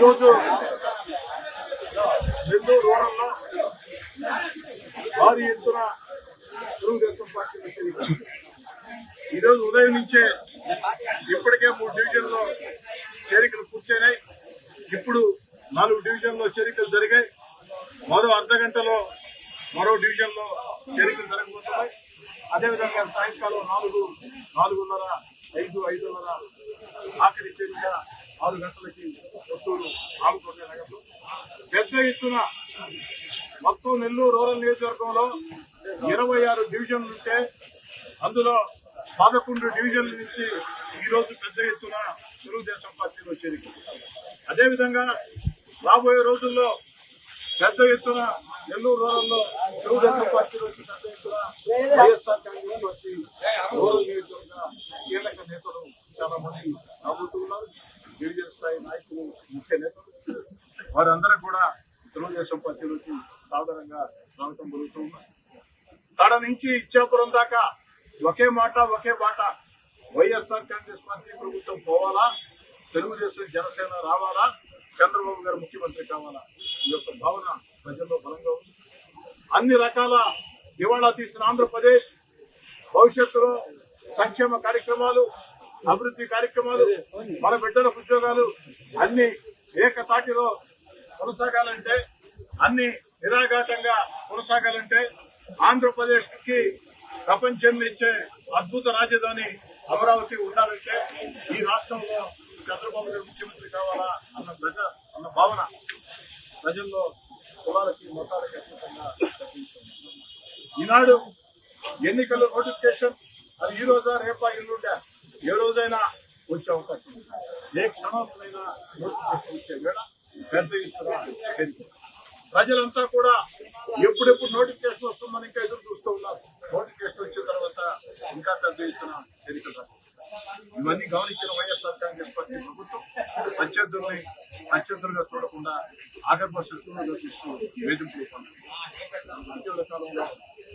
ఈరోజు నెల్లూరు రూరల్లో భారీ ఎత్తున తెలుగుదేశం పార్టీ ఈరోజు ఉదయం నుంచే ఇప్పటికే మూడు డివిజన్లో చేరికలు పూర్తయినాయి. ఇప్పుడు నాలుగు డివిజన్లో చేరికలు జరిగాయి. మరో అర్ధ గంటలో మరో డివిజన్లో చేరికలు జరగబోతున్నాయి. అదేవిధంగా సాయంకాలం నాలుగు నాలుగున్నర ఐదు ఐదున్నర ఆఖరి చేరిక ఆరు గంటలకి కొత్తూరు ఆలుకోట నగర్లో. పెద్ద ఎత్తున మొత్తం నెల్లూరు రూరల్ నియోజకవర్గంలో ఇరవై ఆరు డివిజన్లు ఉంటే అందులో పదకొండు డివిజన్ల నుంచి ఈరోజు పెద్ద ఎత్తున తెలుగుదేశం పార్టీలో చేరిక అదేవిధంగా రాబోయే రోజుల్లో పెద్ద ఎత్తున నెల్లూరు రూరల్లో తెలుగుదేశం పార్టీలో పెద్ద ఎత్తున వైఎస్ఆర్ కాంగ్రెస్ పార్టీ రూరల్ నియోజకవర్గ కీలక నేతలు చాలా మంది రాబోతున్నారు స్థాయి నాయకులు ముఖ్య నేతలు వారందరూ కూడా తెలుగుదేశం పార్టీలోకి సాధారణంగా స్వాగతం పలుకుతున్నారు తడ నుంచి ఇచ్చాపురం దాకా ఒకే మాట ఒకే బాట. వైఎస్ఆర్ కాంగ్రెస్ పార్టీ ప్రభుత్వం పోవాలా? తెలుగుదేశం జనసేన రావాలా? చంద్రబాబు గారు ముఖ్యమంత్రి కావాలా? ఈ యొక్క భావన ప్రజల్లో బలంగా ఉంది. అన్ని రకాల దివాళా తీసిన ఆంధ్రప్రదేశ్ భవిష్యత్తులో సంక్షేమ కార్యక్రమాలు అభివృద్ధి కార్యక్రమాలు మన బిడ్డలకు ఉద్యోగాలు అన్ని ఏకతాటిలో కొనసాగాలంటే అన్ని నిరాఘాటంగా కొనసాగాలంటే ఆంధ్రప్రదేశ్కి ప్రపంచం ఇచ్చే అద్భుత రాజధాని అమరావతి ఉండాలంటే ఈ రాష్ట్రంలో చంద్రబాబు గారు ముఖ్యమంత్రి కావాలా అన్న ప్రజ అన్న భావన ప్రజల్లో కులాలకి మతాలకి అతీతంగా ఈనాడు ఎన్నికల నోటిఫికేషన్ అది ఈ రోజా రేపా ఎల్లుండా ఏ రోజైనా వచ్చే అవకాశం ఉంది. ఏ క్షణంలోనైనా నోటిఫికేషన్ వచ్చే వేళ పెద్ద ఎత్తున ప్రజలంతా కూడా ఎప్పుడెప్పుడు నోటిఫికేషన్ వస్తుందని ఇంకా ఎదురు చూస్తూ ఉన్నారు నోటిఫికేషన్ వచ్చిన తర్వాత ఇంకా పెద్ద ఎత్తున పెరుగుతుంది ఇవన్నీ గమనించిన వైఎస్ఆర్ కాంగ్రెస్ పార్టీ ప్రభుత్వం ప్రత్యర్థుల్ని ప్రత్యర్థులుగా చూడకుండా ఆగర్భ శత్రువులుగా తీస్తూ వేధింపులు ఇటీవల కాలంలో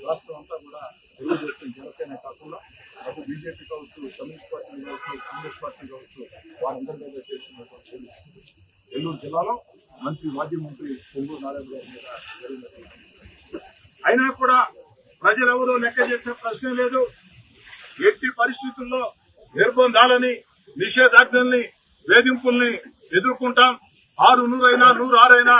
రాష్ట్రం అంతా కూడా తెలుగుదేశం జనసేన కాకుండా అటు బీజేపీ కావచ్చు కమ్యూనిస్ట్ పార్టీ కావచ్చు కాంగ్రెస్ పార్టీ కావచ్చు వారందరి మీద చేస్తున్నటువంటి ఎల్లూరు నెల్లూరు జిల్లాలో మంత్రి మాజీ మంత్రి పొంగూరు నారాయణ గారి మీద జరిగినటువంటి అయినా కూడా ప్రజలెవరూ లెక్క చేసే ప్రశ్న లేదు. ఎట్టి పరిస్థితుల్లో నిర్బంధాలని నిషేధాజ్ఞల్ని వేధింపుల్ని ఎదుర్కొంటాం. ఆరు నూరైనా నూరు ఆరైనా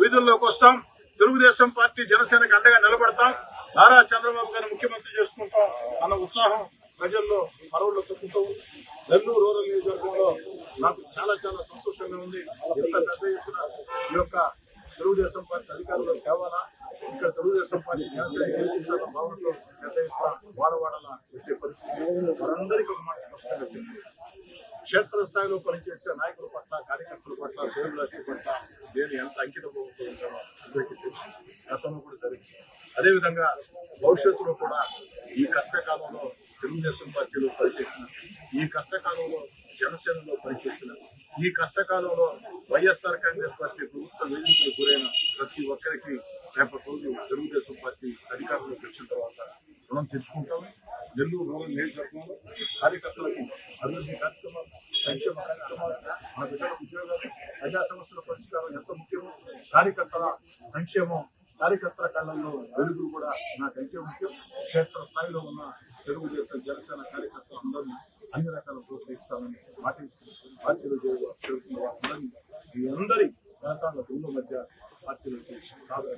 వీధుల్లోకి వస్తాం. తెలుగుదేశం పార్టీ జనసేనకి అండగా నిలబడతాం. నారా చంద్రబాబు గారిని ముఖ్యమంత్రి చేసుకుంటాం అన్న ఉత్సాహం ప్రజల్లో మరవల్లో తొక్కుతూ నెల్లూరు రూరల్ నియోజకవర్గంలో నాకు చాలా చాలా సంతోషంగా ఉంది. ఎంత పెద్ద ఎత్తున ఈ యొక్క తెలుగుదేశం పార్టీ అధికారులు తేవాలా? ఇక్కడ తెలుగుదేశం పార్టీ జనసేన గెలిపించాలన్న భావనలో పెద్ద వాడవాడల వచ్చే పరిస్థితి. వారందరికీ ఒక మాట స్పష్టంగా చెప్పింది క్షేత్రస్థాయిలో పనిచేసే నాయకుల పట్ల కార్యకర్తల పట్ల శ్రేణులకి పట్ల నేను ఎంత అంకితభావంతో ఉంటానో అందరికీ తెలుసు. గతంలో కూడా జరిగింది. అదేవిధంగా భవిష్యత్తులో కూడా ఈ కష్టకాలంలో తెలుగుదేశం పార్టీలో పనిచేసిన ఈ కష్టకాలంలో జనసేనలో పనిచేసిన ఈ కష్టకాలంలో వైఎస్ఆర్ కాంగ్రెస్ పార్టీ ప్రభుత్వ వేధింపులకు గురైన ప్రతి ఒక్కరికి రేపటి రోజు తెలుగుదేశం పార్టీ అధికారంలోకి వచ్చిన తర్వాత రుణం తెచ్చుకుంటాము. నెల్లూరు రూరల్ నియోజకవర్గంలో కార్యకర్తలకు అభివృద్ధి కార్యక్రమాలు సంక్షేమ కార్యక్రమాలు మన దగ్గర ఉద్యోగాలు ప్రజా సమస్యల పరిష్కారం ఎంత ముఖ్యమో కార్యకర్తల సంక్షేమం కార్యకర్తల కళ్ళల్లో వెలుగులు కూడా నాకైతే ముఖ్యం. క్షేత్ర స్థాయిలో ఉన్న తెలుగుదేశం జనసేన కార్యకర్తలు అందరినీ అన్ని రకాల ప్రోత్సహిస్తామని పాటిస్తూ పార్టీలో చేరువ- వారందరినీ మీ అందరి ప్రాంతాల నేతాల మధ్య పార్టీలోకి సాధారణ